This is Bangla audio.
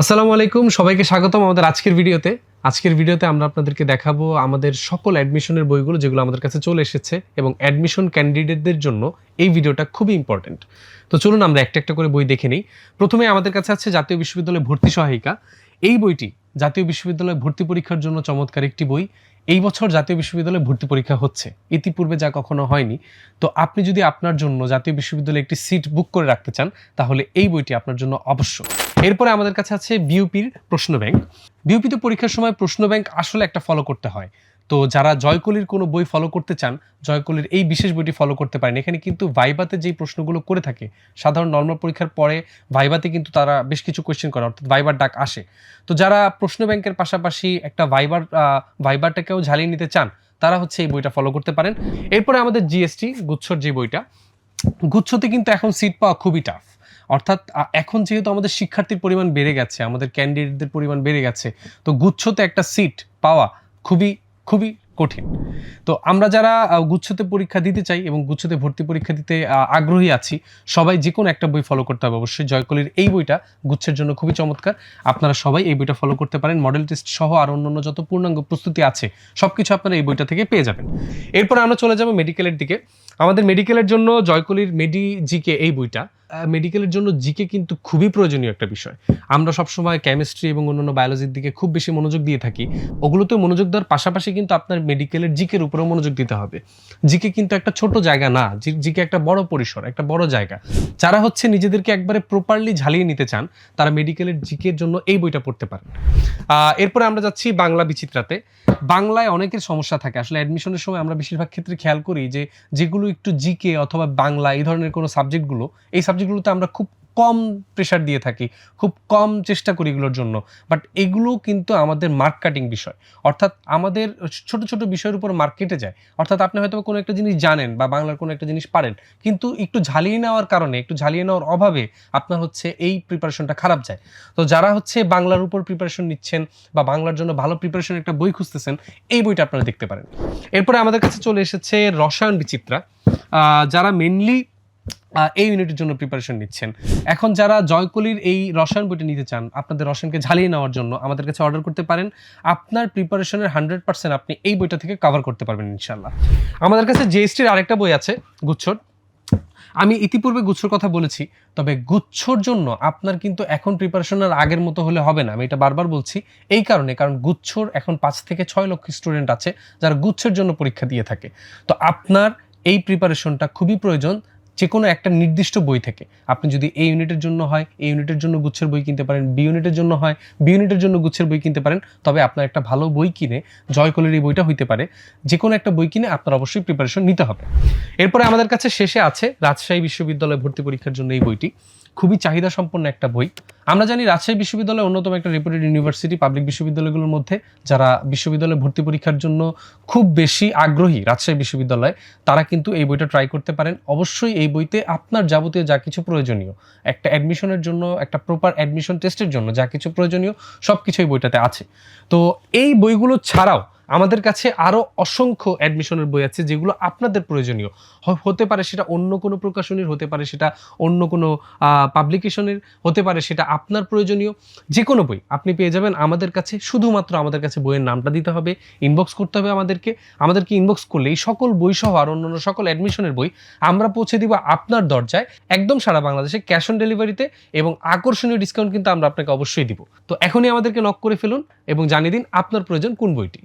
আসসালামু আলাইকুম, সবাইকে স্বাগতম আমাদের আজকের ভিডিওতে। আজকের ভিডিওতে আমরা আপনাদেরকে দেখাবো আমাদের সকল অ্যাডমিশনের বইগুলো যেগুলো আমাদের কাছে চলে এসেছে এবং অ্যাডমিশন ক্যান্ডিডেটদের জন্য এই ভিডিওটা খুবই ইম্পর্ট্যান্ট তো চলুন আমরা একটা একটা করে বই দেখে নিই। প্রথমে আমাদের কাছে আছে জাতীয় বিশ্ববিদ্যালয়ে ভর্তি সহায়িকা। এই বইটি জাতীয় বিশ্ববিদ্যালয়ে ভর্তি পরীক্ষার জন্য চমৎকার একটি বই। এই বছর জাতীয় বিশ্ববিদ্যালয়ে ভর্তি পরীক্ষা হচ্ছে। ইতিপূর্বে যা কখনো হয়নি। তো আপনি যদি আপনার জন্য জাতীয় বিশ্ববিদ্যালয়ে একটি সিট বুক করে রাখতে চান, তাহলে এই বইটি আপনার জন্য অবশ্য এরপরে আমাদের কাছে আছে বিউপির প্রশ্ন ব্যাংক বিউপিতে পরীক্ষার সময় প্রশ্ন ব্যাংক আসলে একটা ফলো করতে হয়। তো যারা জয়কলির কোনো বই ফলো করতে চান, জয়কলির এই বিশেষ বইটি ফলো করতে পারেন। এখানে কিন্তু ভাইবাতে যেই প্রশ্নগুলো করে থাকে, সাধারণ নর্মাল পরীক্ষার পরে ভাইবাতে কিন্তু তারা বেশ কিছু কোয়েশ্চেন করে, অর্থাৎ ভাইবার ডাক আসে। তো যারা প্রশ্ন ব্যাংকের পাশাপাশি একটা ভাইবার ভাইবারটাকেও ঝালিয়ে নিতে চান, তারা হচ্ছে এই বইটা ফলো করতে পারেন। এরপরে আমাদের জিএসটি গুচ্ছর যে বইটা, গুচ্ছতে কিন্তু এখন সিট পাওয়া খুবই টাফ অর্থাৎ এখন যেহেতু আমাদের শিক্ষার্থীর পরিমাণ বেড়ে গেছে, আমাদের ক্যান্ডিডেটদের পরিমাণ বেড়ে গেছে, তো গুচ্ছতে একটা সিট পাওয়া খুবই খুবই কঠিন। তো আমরা যারা গুচ্ছতে পরীক্ষা দিতে চাই এবং গুচ্ছতে ভর্তি পরীক্ষা দিতে আগ্রহী আছি, সবাই যে কোনো একটা বই ফলো করতে হবে। অবশ্যই জয়কলির এই বইটা গুচ্ছের জন্য খুবই চমৎকার। আপনারা সবাই এই বইটা ফলো করতে পারেন। মডেল টেস্ট সহ আর অন্যান্য যত পূর্ণাঙ্গ প্রস্তুতি আছে সব কিছু আপনারা এই বইটা থেকে পেয়ে যাবেন। এরপর আমরা চলে যাব মেডিকেলের দিকে। আমাদের মেডিকেলের জন্য জয়কলির মেডি জিকে এই বইটা মেডিকেলের জন্য জিকে কিন্তু খুবই প্রয়োজনীয় একটা বিষয়। আমরা সবসময় কেমিস্ট্রি এবং অন্যান্য বায়োলজির দিকে খুব বেশি মনোযোগ দিয়ে থাকি। ওগুলোতে মনোযোগ দেওয়ার পাশাপাশি কিন্তু আপনার মেডিকেলের জিকের উপরেও মনোযোগ দিতে হবে। জিকে কিন্তু একটা ছোট জায়গা না। জিকে একটা বড় পরিসর, একটা বড় জায়গা। যারা হচ্ছে নিজেদেরকে একবারে প্রপারলি ঝালিয়ে নিতে চান, তারা মেডিকেলের জিকের জন্য এই বইটা পড়তে পারেন। এরপরে আমরা যাচ্ছি বাংলা বিচিত্রাতে। বাংলায় অনেকের সমস্যা থাকে। আসলে অ্যাডমিশনের সময় আমরা বেশিরভাগ ক্ষেত্রে খেয়াল করি যে, যেগুলো একটু জিকে অথবা বাংলা এই ধরনের কোনো সাবজেক্টগুলো এই সাবজেক্টগুলোতে আমরা খুব কম প্রেশার দিয়ে থাকি, খুব কম চেষ্টা করি এগুলোর জন্য। বাট এগুলো কিন্তু আমাদের মার্ক কাটিং বিষয়। অর্থাৎ আমাদের ছোট ছোট বিষয়ের উপর মার্ক কেটে যায়। অর্থাৎ আপনি হয়তো কোনো একটা জিনিস জানেন বা বাংলার কোনো একটা জিনিস পারেন, কিন্তু একটু ঝালিয়ে নেওয়ার কারণে, একটু ঝালিয়ে নেওয়ার অভাবে আপনার হচ্ছে এই প্রিপারেশনটা খারাপ যায়। তো যারা হচ্ছে বাংলার উপর প্রিপারেশন নিচ্ছেন বা বাংলার জন্য ভালো প্রিপারেশন একটা বই খুঁজতেছেন, এই বইটা আপনারা দেখতে পারেন। এরপরে আমাদের কাছে চলে এসেছে রসায়ন বিচিত্রা। যারা মেনলি এই ইউনিটের জন্য প্রিপারেশন নিচ্ছেন। এখন যারা জয়কলির এই রসায়ন বইটা নিতে চান, আপনাদের রসায়নকে ঝালিয়ে নেওয়ার জন্য আমাদের কাছে অর্ডার করতে পারেন। আপনার প্রিপারেশনের হান্ড্রেড পার্সেন্ট আপনি এই বইটা থেকে কভার করতে পারবেন ইনশাল্লাহ আমাদের কাছে জিএসটির আরেকটা বই আছে, গুচ্ছর। আমি ইতিপূর্বে গুচ্ছর কথা বলেছি, তবে গুচ্ছর জন্য আপনার কিন্তু এখন প্রিপারেশন আর আগের মতো হলে হবে না। আমি এটা বারবার বলছি, এই কারণে, কারণ গুচ্ছর এখন পাঁচ থেকে ছয় লক্ষ স্টুডেন্ট আছে, যারা গুচ্ছের জন্য পরীক্ষা দিয়ে থাকে। তো আপনার এই প্রিপারেশনটা খুবই প্রয়োজন যে কোনো একটা নির্দিষ্ট বই থেকে। আপনি যদি এই ইউনিটের জন্য হয় এই ইউনিটের জন্য গুচ্ছের বই কিনতে পারেন বি ইউনিটের জন্য হয় বি ইউনিটের জন্য গুচ্ছের বই কিনতে পারেন, তবে আপনার একটা ভালো বই কিনে জয়কলের এই বইটা হইতে পারে। যে কোনো একটা বই কিনে আপনার অবশ্যই প্রিপারেশন নিতে হবে। এরপরে আমাদের কাছে শেষে আছে রাজশাহী বিশ্ববিদ্যালয় ভর্তি পরীক্ষার জন্য এই বইটি। খুবই চাহিদা সম্পন্ন একটা বই। আমরা জানি রাজশাহী বিশ্ববিদ্যালয় অন্যতম একটা রেপুটেড ইউনিভার্সিটি পাবলিক বিশ্ববিদ্যালয়গুলোর মধ্যে। যারা বিশ্ববিদ্যালয়ে ভর্তি পরীক্ষার জন্য খুব বেশি আগ্রহী রাজশাহী বিশ্ববিদ্যালয়, তারা কিন্তু এই বইটা ট্রাই করতে পারেন। অবশ্যই এই বইতে আপনার যাবতীয় যা কিছু প্রয়োজনীয়, একটা অ্যাডমিশনের জন্য, একটা প্রপার অ্যাডমিশন টেস্টের জন্য যা কিছু প্রয়োজনীয় সব কিছু এই বইটাতে আছে। তো এই বইগুলো ছাড়াও আমাদের কাছে আরও অসংখ্য অ্যাডমিশনের বই আছে যেগুলো আপনাদের প্রয়োজনীয়। হতে পারে সেটা অন্য কোনো প্রকাশনীর, হতে পারে সেটা অন্য কোনো পাবলিকেশনের হতে পারে সেটা আপনার প্রয়োজনীয়। যে কোনো বই আপনি পেয়ে যাবেন আমাদের কাছে, শুধুমাত্র আমাদের কাছে বইয়ের নামটা দিতে হবে ইনবক্স করতে হবে আমাদেরকে। আমাদেরকে ইনবক্স করলে এই সকল বই সহ আর অন্যান্য সকল অ্যাডমিশনের বই আমরা পৌঁছে দিব আপনার দরজায়, একদম সারা বাংলাদেশে ক্যাশ অন ডেলিভারিতে এবং আকর্ষণীয় ডিসকাউন্ট কিন্তু আমরা আপনাকে অবশ্যই দিব। তো এখনই আমাদেরকে নক করে ফেলুন এবং জানিয়ে দিন আপনার প্রয়োজন কোন বইটি।